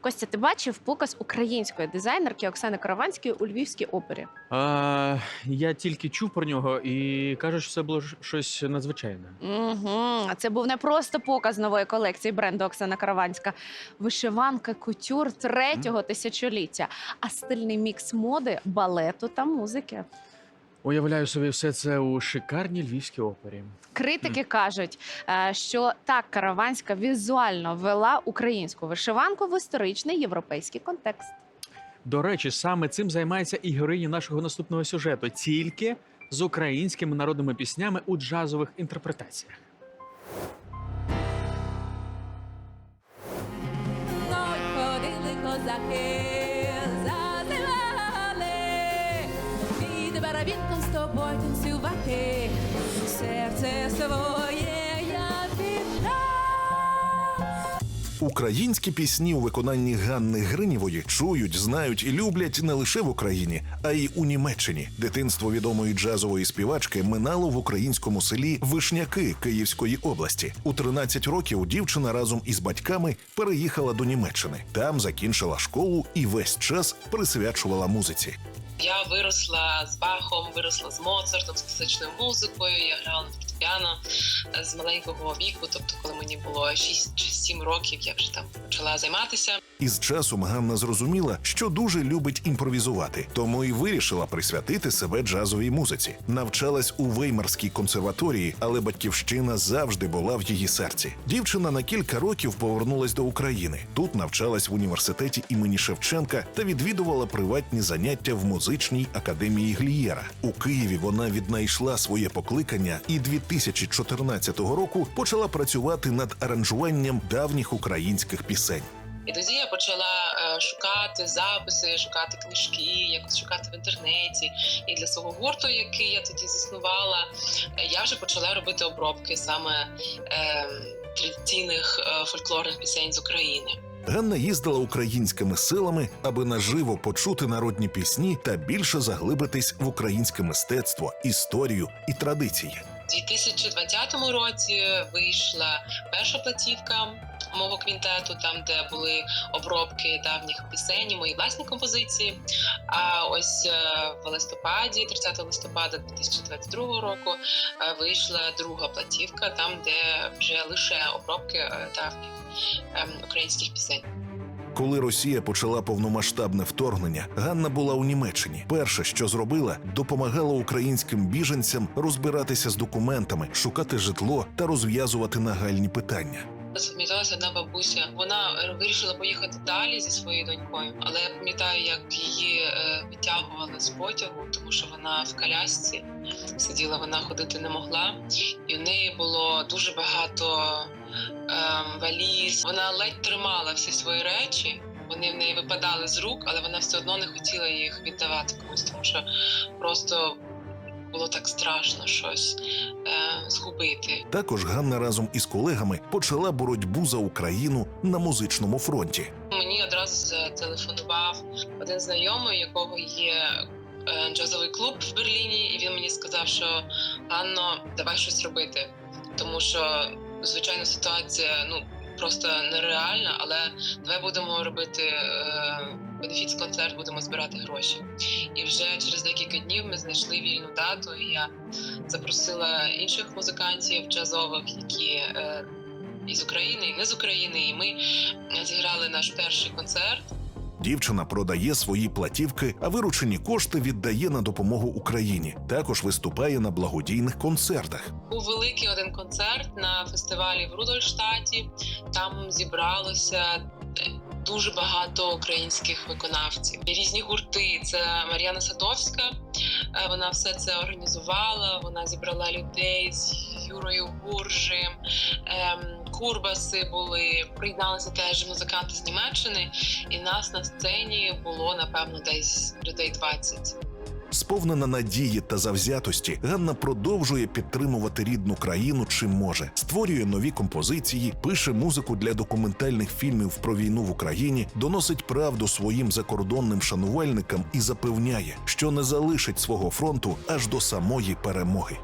Костя, ти бачив показ української дизайнерки Оксани Караванської у Львівській опері? А, я тільки чув про нього і кажуть, що це було ж- щось надзвичайне. Угу. Це був не просто показ нової колекції бренду Оксана Караванська, вишиванка кутюр третього тисячоліття, а стильний мікс моди, балету та музики. Уявляю собі все це у шикарній львівській опері. Критики кажуть, е, що так Караванська візуально ввела українську вишиванку в історичний європейський контекст. До речі, саме цим займається і героїня нашого наступного сюжету, тільки з українськими народними піснями у джазових інтерпретаціях. Ходили козаки, тобою танцювати, серце своє Українські пісні у виконанні Ганни Гринєвої чують, знають і люблять не лише в Україні, а й у Німеччині. Дитинство відомої джазової співачки минало в українському селі Вишняки Київської області. У 13 років дівчина разом із батьками переїхала до Німеччини. Там закінчила школу і весь час присвячувала музиці. Я виросла з Бахом, виросла з Моцартом, з класичною музикою. Я грала на фортепіано е, з маленького віку. Тобто, коли мені було 6 чи 7 років, я вже там почала займатися. Із часом Ганна зрозуміла, що дуже любить імпровізувати, тому і вирішила присвятити себе джазовій музиці. Навчалась у Веймарській консерваторії, але батьківщина завжди була в її серці. Дівчина на кілька років повернулась до України. Тут навчалась в університеті імені Шевченка та відвідувала приватні заняття в музичній академії Глієра. У Києві вона віднайшла своє покликання і 2014 року почала працювати над аранжуванням давніх українських пісень. І тоді я почала е, шукати записи, шукати книжки, якось шукати в інтернеті. І для свого гурту, який я тоді заснувала, е, я вже почала робити обробки саме е, традиційних е, фольклорних пісень з України. Ганна їздила українськими силами, аби наживо почути народні пісні та більше заглибитись в українське мистецтво, історію і традиції. У 2020 році вийшла перша платівка мого квінтету, там де були обробки давніх пісень, мої власні композиції. А ось е, в листопаді, 30 листопада 2022 року, е, вийшла друга платівка, там де вже лише обробки е, давніх ем, українських пісень. Коли Росія почала повномасштабне вторгнення, Ганна була у Німеччині. Перше, що зробила, допомагала українським біженцям розбиратися з документами, шукати житло та розв'язувати нагальні питання. Запам'яталася одна бабуся. Вона вирішила поїхати далі зі своєю донькою, але я пам'ятаю, як її е, відтягували з потягу, тому що вона в колясці сиділа, вона ходити не могла, і в неї було дуже багато валіз. Вона ледь тримала всі свої речі. Вони в неї випадали з рук, але вона все одно не хотіла їх віддавати комусь, тому що просто було так страшно щось е, згубити. Також Ганна разом із колегами почала боротьбу за Україну на музичному фронті. Мені одразу зателефонував один знайомий, у якого є е, джазовий клуб в Берліні, і він мені сказав, що Анно, давай щось робити, тому що звичайно ситуація ну просто нереальна, але давай будемо робити е, бенефіц-концерт, будемо збирати гроші. І вже через декілька днів ми знайшли вільну дату, і я запросила інших музикантів джазових, які е, із України, і не з України, і ми зіграли наш перший концерт. Дівчина продає свої платівки, а виручені кошти віддає на допомогу Україні. Також виступає на благодійних концертах. Був великий один концерт на фестивалі в Рудольштаті. Там зібралося дуже багато українських виконавців. Різні гурти. Це Мар'яна Садовська. е, Вона все це організувала. Вона зібрала людей з Юрою Гуржем. Курбаси були, приєдналися теж музиканти з Німеччини, і нас на сцені було напевно десь людей 20. Сповнена надії та завзятості, Ганна продовжує підтримувати рідну країну чим може, створює нові композиції, пише музику для документальних фільмів про війну в Україні, доносить правду своїм закордонним шанувальникам і запевняє, що не залишить свого фронту аж до самої перемоги.